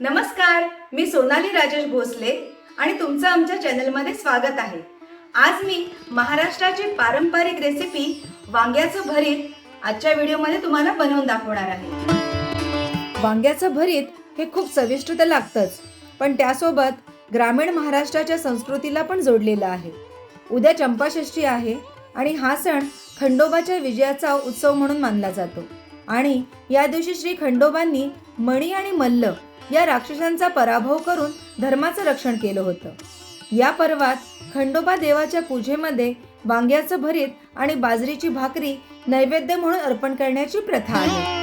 नमस्कार मी सोनाली राजेश भोसले आणि तुमचं आमच्या चॅनलमध्ये स्वागत आहे. आज मी महाराष्ट्राची पारंपरिक रेसिपी वांग्याचं भरीत आजच्या व्हिडिओमध्ये तुम्हाला बनवून दाखवणार आहे. वांग्याचं भरीत हे खूप चविष्ट तर लागतंच पण त्यासोबत ग्रामीण महाराष्ट्राच्या संस्कृतीला पण जोडलेलं आहे. उद्या चंपाषष्ठी आहे आणि हा सण खंडोबाच्या विजयाचा उत्सव म्हणून मानला जातो. आणि या दिवशी श्री खंडोबांनी मणी आणि मल्ल या राक्षसांचा पराभव करून धर्माचं रक्षण केलं होतं. या पर्वात खंडोबा देवाच्या पूजेमध्ये वांग्याचं भरीत आणि बाजरीची भाकरी नैवेद्य म्हणून अर्पण करण्याची प्रथा आहे.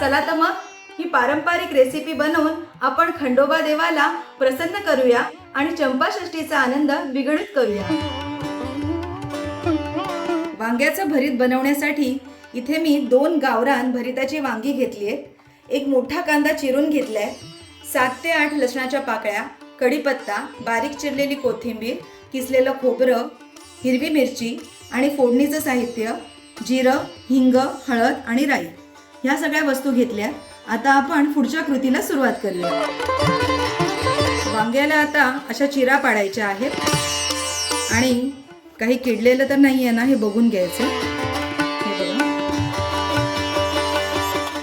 चला तर मग ही पारंपरिक रेसिपी बनवून आपण खंडोबा देवाला प्रसन्न करूया आणि चंपाषष्टीचा आनंद विगणित करूया. वांग्याचं भरीत बनवण्यासाठी इथे मी दोन गावरान भरिताची वांगी घेतली आहेत. एक मोठा कांदा चिरून घेतलाय. सात ते आठ लसणाच्या पाकळ्या कढीपत्ता बारीक चिरलेली कोथिंबीर किसलेलं खोबरं हिरवी मिरची आणि फोडणीचं साहित्य जिरं हिंग हळद आणि राई. ह्या सगळ्या वस्तू घेतल्या. आता आपण पुढच्या कृतीला सुरुवात करूया. वांग्याला आता अशा चिरा पाडायच्या आहेत. आणि काही किडलेलं तर नाही आहे ना हे बघून घ्यायचं.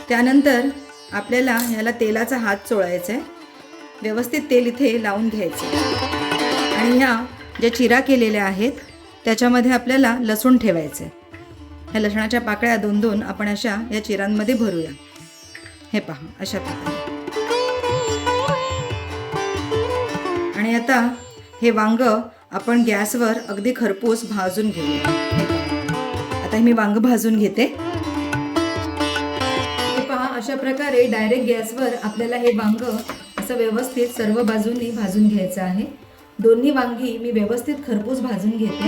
त्यानंतर आपल्याला ह्याला तेलाचा हात चोळायचा आहे. व्यवस्थित तेल इथे लावून घ्यायचं. आणि ह्या ज्या चिरा केलेल्या आहेत त्याच्यामध्ये आपल्याला लसूण ठेवायचं. आहे ह्या लसणाच्या पाकळ्या दोन दोन आपण अशा या चिरांमध्ये भरूया. हे पहा अशा प्रकारे. आणि आता हे वांग आपण गॅसवर अगदी खरपूस भाजून घेऊया. आता मी वांग भाजून घेते. अशा प्रकारे डायरेक्ट गॅसवर आपल्याला हे वांग असं व्यवस्थित सर्व बाजूंनी भाजून घ्यायचं आहे. दोन्ही वांगी मी व्यवस्थित खरपूस भाजून घेते.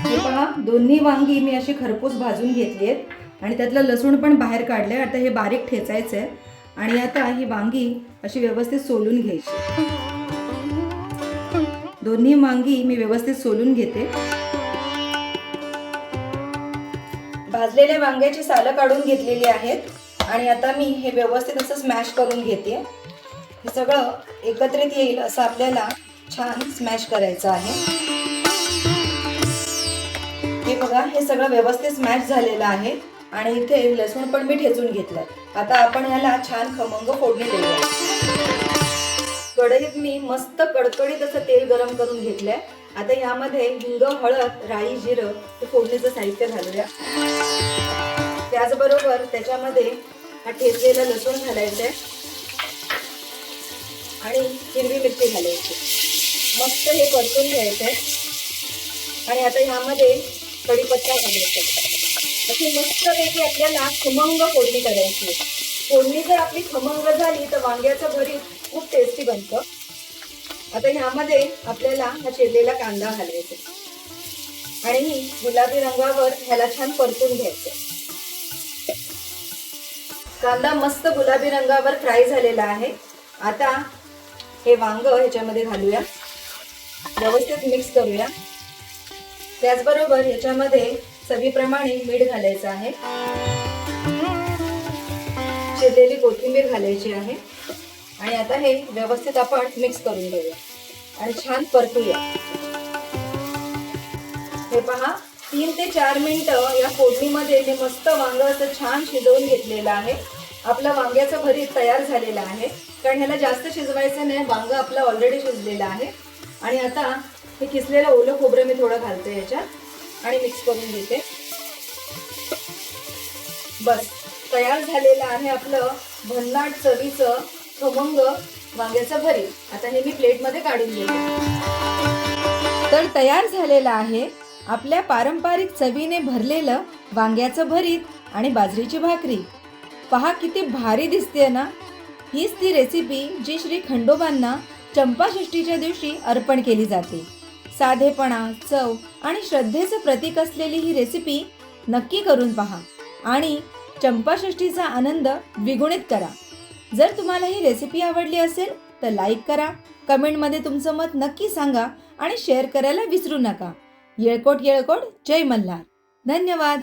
हे पहा दोन्ही वांगी मी अशी खरपूस भाजून घेतली आहेत. आणि त्यातलं लसूण पण बाहेर काढलंय. आता हे बारीक ठेचायचं आहे आणि आता ही वांगी अशी व्यवस्थित सोलून घ्यायची. दोन्ही वांगी मी व्यवस्थित सोलून घेते. भाजलेल्या वांग्याची सालं काढून घेतलेली आहेत. आणि आता मी हे व्यवस्थित असं स्मॅश करून घेते. हे सगळं एकत्रित येईल असं आपल्याला छान स्मॅश करायचं आहे. हे बघा हे सगळं व्यवस्थित स्मॅश झालेलं आहे. आणि इथे लसूण पण मी ठेचून घेतलं आता आपण याला छान खमंग फोडणी देऊया. कढईत मी मस्त कडकडीत असं तेल गरम करून घेतलंय. आता यामध्ये हिंग हळद राई जिरं हे फोडणीचं साहित्य घालूया. त्याचबरोबर त्याच्यामध्ये हा ठेचलेला लसूण घालायचा आहे. आणि हिरवी मिरची घालायची. मस्त हे परतून घ्यायचं आहे. आणि आता ह्यामध्ये कढीपत्ता घालायचा अशी मस्तपैकी आपल्याला खमंग फोडणी करायची फोडणी जर आपली खमंग झाली तर वांग्याचं भरीत खूप टेस्टी बनतं. आता ह्यामध्ये आपल्याला हा चिरलेला कांदा घालायचा आणि गुलाबी रंगावर ह्याला छान परतून घ्यायचं कांदा मस्त गुलाबी रंगावर फ्राय झालेला आहे. आता हे वांग ह्याच्यामध्ये घालूया. व्यवस्थित मिक्स करूया. त्याचबरोबर ह्याच्यामध्ये चवीप्रमाणे मीठ घालायचं आहे. चिरलेली कोथिंबीर घालायची आहे. आणि आता हे व्यवस्थित आपण मिक्स करून घेऊया. आणि छान परतूया. हे पहा तीन ते चार मिनटं या फोडणीमध्ये मी मस्त वांग असं छान शिजवून घेतलेलं आहे. आपलं वांग्याचं भरीत तयार झालेलं आहे. कारण ह्याला जास्त शिजवायचं नाही वांग आपलं ऑलरेडी शिजलेलं आहे. आणि आता हे किसलेलं ओलं खोबरं मी थोडं घालते याच्यात आणि मिक्स करून घेते. बस तयार झालेलं आहे आपलं भन्नाट चवीचं खमंग वांग्याचं भरीत. आता हे मी प्लेटमध्ये काढून घेते. तर तयार झालेलं आहे आपल्या पारंपरिक चवीने भरलेलं वांग्याचं भरीत आणि बाजरीची भाकरी. पहा किती भारी दिसते ना? हीच ती रेसिपी जी श्री खंडोबांना चंपाषष्टीच्या दिवशी अर्पण केली जाते. साधेपणा चव आणि श्रद्धेचं प्रतीक असलेली ही रेसिपी नक्की करून पहा आणि चंपाषष्टीचा आनंद द्विगुणित करा. जर तुम्हाला ही रेसिपी आवडली असेल तर लाईक करा. कमेंटमध्ये तुमचं मत नक्की सांगा आणि शेअर करायला विसरू नका. येळकोट येळकोट जय मल्हार. धन्यवाद.